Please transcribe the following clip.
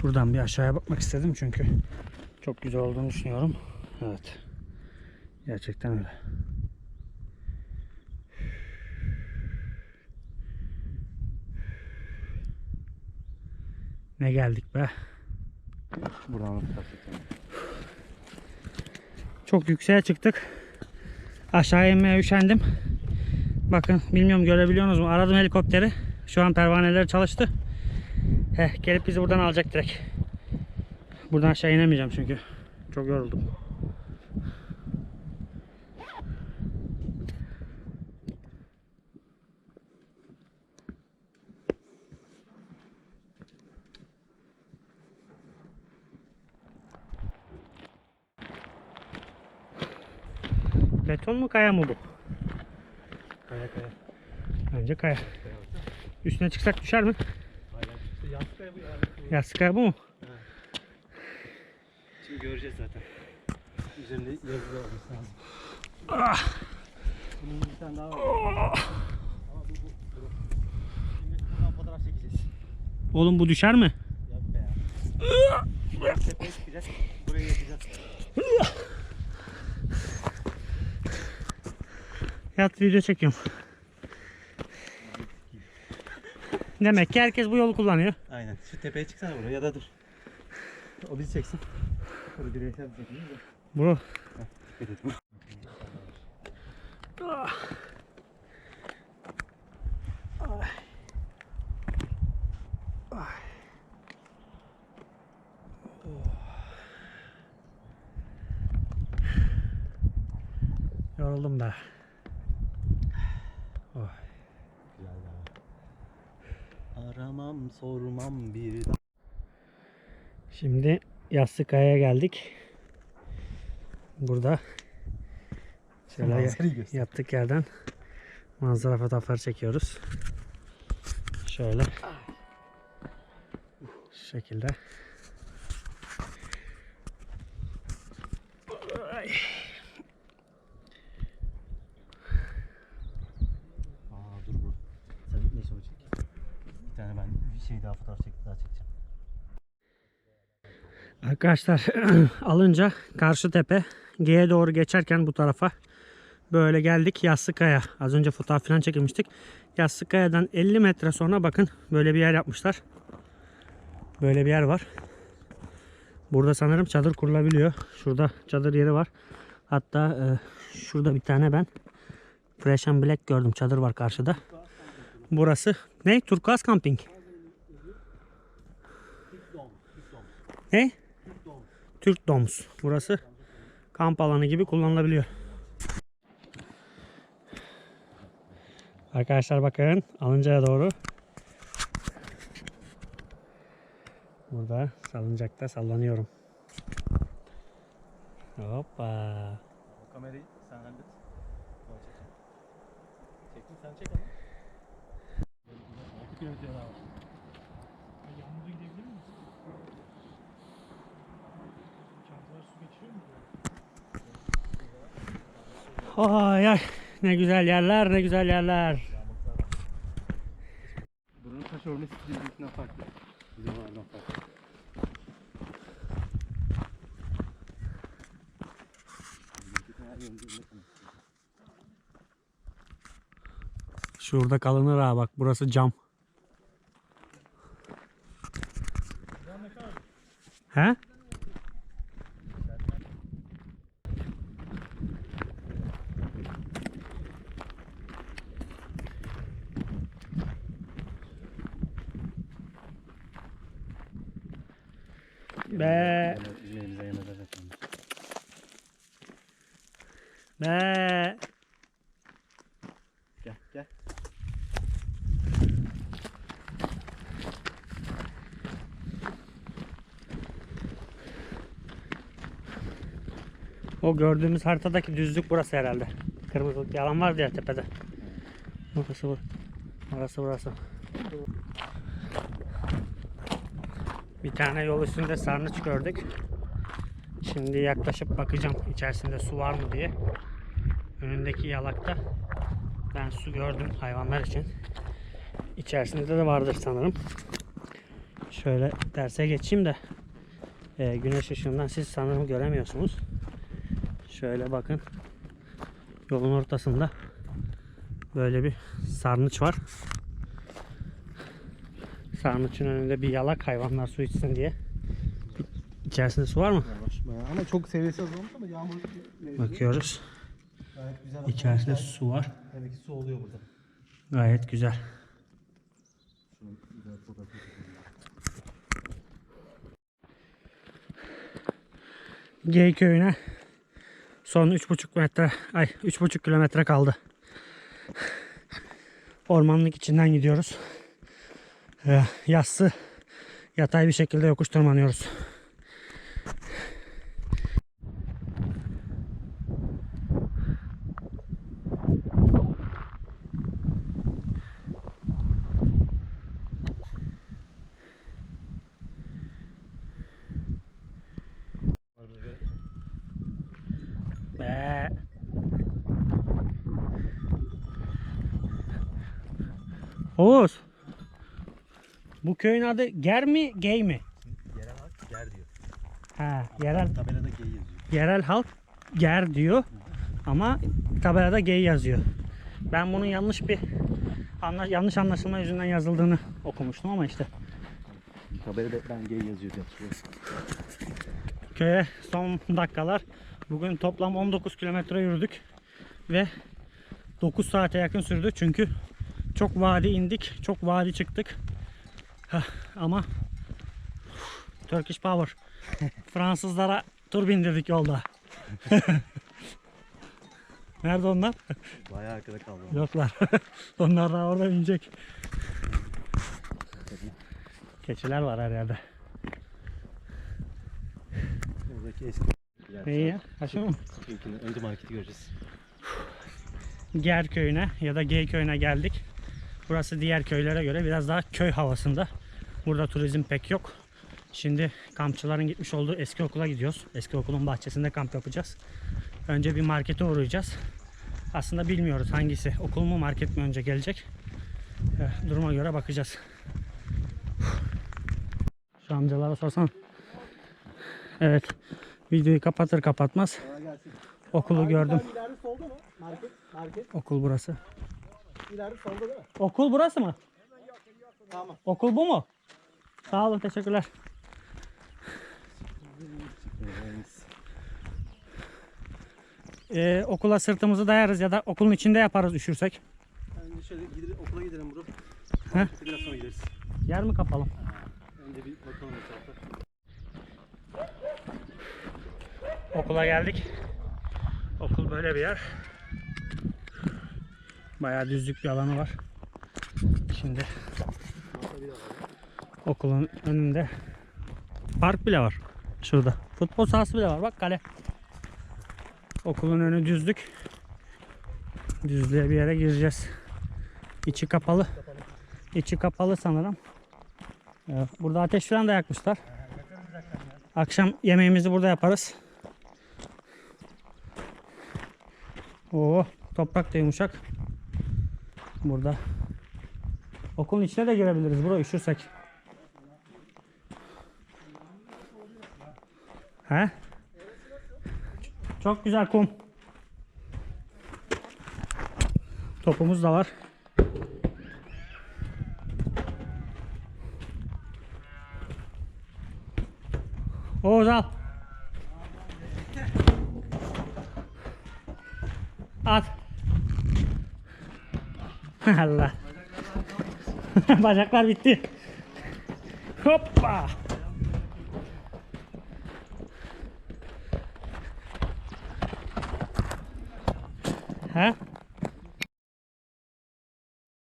Şuradan bir aşağıya bakmak istedim çünkü çok güzel olduğunu düşünüyorum. Evet. Gerçekten öyle. Ne geldik be. Buradan? Çok yükseğe çıktık. Aşağı inmeye üşendim. Bakın bilmiyorum görebiliyorsunuz mu? Aradım helikopteri. Şu an pervaneleri çalıştı. Heh, gelip bizi buradan alacak direkt. Buradan aşağı inemeyeceğim çünkü. Çok yoruldum. Beton mu kaya mı bu? Kaya kaya. Bence kaya. Üstüne çıksak düşer mi? Kaya bu ya. Yassı kaya bu mu? Şimdi göreceğiz zaten. Üzerinde yazılı olması lazım. Ah! Bunun bir tane daha var. Ama bu bu. bu. Şimdi buradan fotoğraf çekeceğiz. Oğlum bu düşer mi? Yap be ya. Tepeye çıkacağız. Buraya yapacağız. Yat video çekiyorum. Demek ki herkes bu yolu kullanıyor. Aynen. Şu tepeye çıksana buraya ya da dur. O bizi çeksin. Bireysel bir. Bu Dikkat et. yoruldum be. Aramam sormam bir. Şimdi Yassı Kaya'ya geldik. Burada şöyle yattık yerden manzara fotoğrafları çekiyoruz. Şöyle şu şekilde. Ay. Aa dur dur. Sen ne şunu çek. Bir tane ben bir şey daha fotoğraf çek daha çekeceğim. Arkadaşlar alınca karşı tepe G'ye doğru geçerken bu tarafa böyle geldik Yassıkaya. Az önce fotoğraf falan çekilmiştik. Yassıkaya'dan 50 metre sonra bakın böyle bir yer yapmışlar. Böyle bir yer var. Burada sanırım çadır kurulabiliyor. Şurada çadır yeri var. Hatta e, şurada bir tane ben Fresh and Black gördüm. Çadır var karşıda. Burası ne? Turkuaz Camping. Ne? Türk Doms. Burası kamp alanı gibi kullanılabiliyor. Arkadaşlar bakın alıncaya doğru. Burada salıncakta sallanıyorum. Hoppa. O kamerayı sen hallet. Çektim sen çek ama. 6 kilometre daha var. Yanımıza gidebilir miyiz? Çantalar su geçiriyor mu? Ay ay ne güzel yerler ne güzel yerler. Buranın taş örmesi birbirinden farklı. Bizim oradan farklı. Şurada kalınır ha bak burası cam. He? Be be. Gel gel. O gördüğümüz haritadaki düzlük burası herhalde. Kırmızılık yalan vardı ya tepede. Burası bu. Burası burası. Bir tane yol üstünde sarnıç gördük. Şimdi yaklaşıp bakacağım içerisinde su var mı diye. Önündeki yalakta ben su gördüm hayvanlar için. İçerisinde de vardır sanırım. Şöyle derse geçeyim de e, güneş ışığından siz sanırım göremiyorsunuz. Şöyle bakın. Yolun ortasında böyle bir sarnıç var. Sarnıçın önünde bir yalak hayvanlar su içsin diye. İçerisinde su var mı? Yavaş bayağı. Ama çok seviyesi az olmuş ama yağmur Bakıyoruz. gayet güzel. İçerisinde su var. Demek ki su oluyor burada. Gayet güzel. Gey köyüne son 3,5 metre, ay 3,5 kilometre kaldı. Ormanlık içinden gidiyoruz. Ee, yassı yatay bir şekilde yokuş tırmanıyoruz. Be. Oğuz. Bu köyün adı Ger mi, Gey mi? Yerel halk ger diyor. Ha, yerel Tabelada G yazıyor. yerel halk Ger diyor ama tabelada Gey yazıyor. Ben bunun yanlış bir anla, yanlış anlaşılma yüzünden yazıldığını okumuştum ama işte Tabelada ben G yazıyor diye köye son dakikalar. Bugün toplam 19 kilometre yürüdük ve 9 saate yakın sürdü çünkü çok vadi indik, çok vadi çıktık. Hah, ama Turkish Power Fransızlara tur bindirdik yolda. Nerede onlar? Bayağı arkada kaldım. Yoklar. onlar daha orada inecek. Keçiler var her yerde. Buradaki eski İyi ya. Aşağı mı? Önce marketi göreceğiz. Ger köyüne ya da Gey köyüne geldik. Burası diğer köylere göre biraz daha köy havasında. Burada turizm pek yok. Şimdi kampçıların gitmiş olduğu eski okula gidiyoruz. Eski okulun bahçesinde kamp yapacağız. Önce bir markete uğrayacağız. Aslında bilmiyoruz hangisi okul mu market mi önce gelecek. Eh, Duruma göre bakacağız. Şu amcalara sorsana. Evet. Videoyu kapatır kapatmaz okulu gördüm. Market, market. Okul burası. İleride solda değil mi? Okul burası mı? Tamam. Okul bu mu? Sağ olun teşekkürler. Ee, okula sırtımızı dayarız ya da okulun içinde yaparız üşürsek. Önce şöyle gidelim, okula gidelim bro. Heh. Biraz sonra gideriz. Yer mi kapalım? Önce bir bakalım etrafa. Okula geldik. Okul böyle bir yer. Bayağı düzlük bir alanı var. Şimdi okulun önünde park bile var. Şurada. Futbol sahası bile var. Bak kale. Okulun önü düzlük. Düzlüğe bir yere gireceğiz. İçi kapalı. İçi kapalı sanırım. Burada ateş falan da yakmışlar. Akşam yemeğimizi burada yaparız. Oo, toprak da yumuşak. Burada. Okulun içine de girebiliriz bro üşürsek. He? Çok güzel kum. Topumuz da var. Oğuz al. At. Allah. Bacaklar bitti. Hoppa. Ha?